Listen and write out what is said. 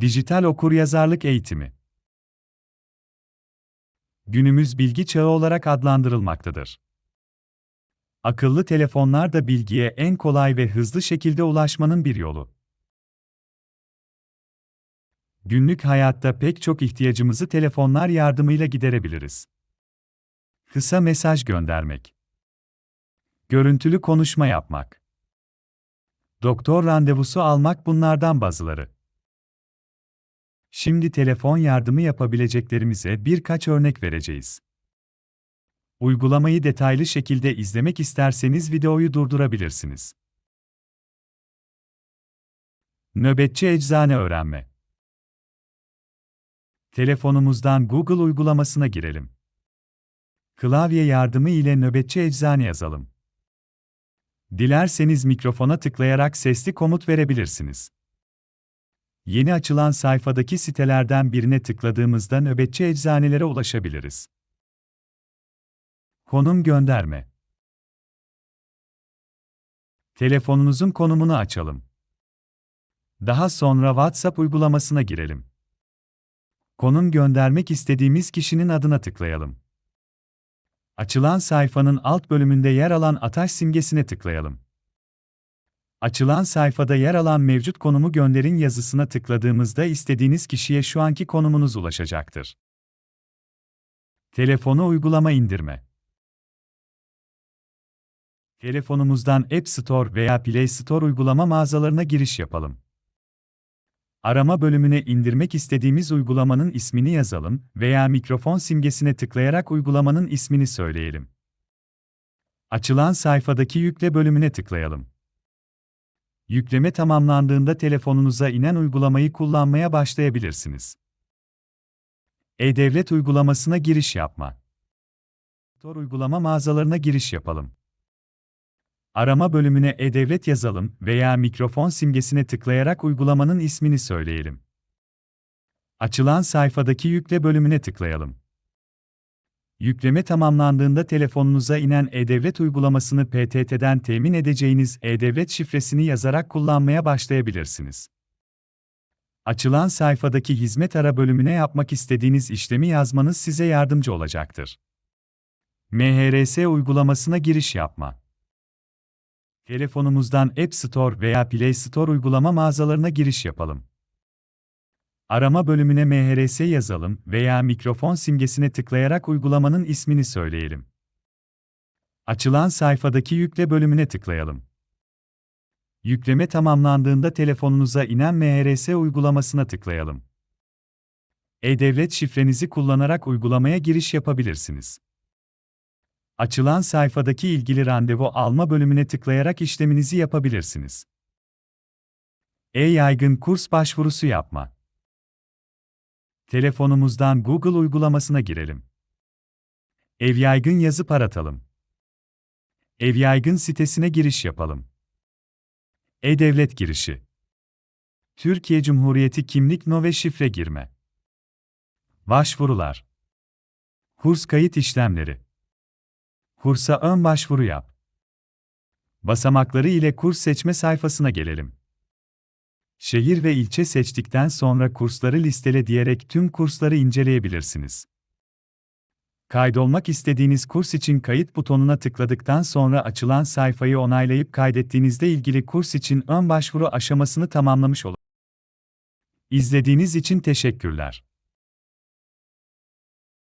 Dijital okuryazarlık eğitimi Günümüz bilgi çağı olarak adlandırılmaktadır. Akıllı telefonlar da bilgiye en kolay ve hızlı şekilde ulaşmanın bir yolu. Günlük hayatta pek çok ihtiyacımızı telefonlar yardımıyla giderebiliriz. Kısa mesaj göndermek. Görüntülü konuşma yapmak. Doktor randevusu almak bunlardan bazıları. Şimdi telefon yardımı yapabileceklerimize birkaç örnek vereceğiz. Uygulamayı detaylı şekilde izlemek isterseniz videoyu durdurabilirsiniz. Nöbetçi eczane öğrenme. Telefonumuzdan Google uygulamasına girelim. Klavye yardımı ile nöbetçi eczane yazalım. Dilerseniz mikrofona tıklayarak sesli komut verebilirsiniz. Yeni açılan sayfadaki sitelerden birine tıkladığımızda nöbetçi eczanelere ulaşabiliriz. Konum gönderme. Telefonunuzun konumunu açalım. Daha sonra WhatsApp uygulamasına girelim. Konum göndermek istediğimiz kişinin adına tıklayalım. Açılan sayfanın alt bölümünde yer alan ataş simgesine tıklayalım. Açılan sayfada yer alan mevcut konumu gönderin yazısına tıkladığımızda istediğiniz kişiye şu anki konumunuz ulaşacaktır. Telefonu uygulama indirme. Telefonumuzdan App Store veya Play Store uygulama mağazalarına giriş yapalım. Arama bölümüne indirmek istediğimiz uygulamanın ismini yazalım veya mikrofon simgesine tıklayarak uygulamanın ismini söyleyelim. Açılan sayfadaki yükle bölümüne tıklayalım. Yükleme tamamlandığında telefonunuza inen uygulamayı kullanmaya başlayabilirsiniz. E-Devlet uygulamasına giriş yapma. Tor uygulama mağazalarına giriş yapalım. Arama bölümüne E-Devlet yazalım veya mikrofon simgesine tıklayarak uygulamanın ismini söyleyelim. Açılan sayfadaki yükle bölümüne tıklayalım. Yükleme tamamlandığında telefonunuza inen E-Devlet uygulamasını PTT'den temin edeceğiniz E-Devlet şifresini yazarak kullanmaya başlayabilirsiniz. Açılan sayfadaki hizmet ara bölümüne yapmak istediğiniz işlemi yazmanız size yardımcı olacaktır. MHRS uygulamasına giriş yapma. Telefonumuzdan App Store veya Play Store uygulama mağazalarına giriş yapalım. Arama bölümüne MHRS yazalım veya mikrofon simgesine tıklayarak uygulamanın ismini söyleyelim. Açılan sayfadaki yükle bölümüne tıklayalım. Yükleme tamamlandığında telefonunuza inen MHRS uygulamasına tıklayalım. E-Devlet şifrenizi kullanarak uygulamaya giriş yapabilirsiniz. Açılan sayfadaki ilgili randevu alma bölümüne tıklayarak işleminizi yapabilirsiniz. E-Yaygın kurs başvurusu yapma. Telefonumuzdan Google uygulamasına girelim. Ev Yaygın yazıp aratalım. Ev Yaygın sitesine giriş yapalım. E-Devlet girişi. Türkiye Cumhuriyeti kimlik no ve şifre girme. Başvurular. Kurs kayıt işlemleri. Kursa ön başvuru yap. Basamakları ile kurs seçme sayfasına gelelim. Şehir ve ilçe seçtikten sonra kursları listele diyerek tüm kursları inceleyebilirsiniz. Kaydolmak istediğiniz kurs için kayıt butonuna tıkladıktan sonra açılan sayfayı onaylayıp kaydettiğinizde ilgili kurs için ön başvuru aşamasını tamamlamış olur. İzlediğiniz için teşekkürler.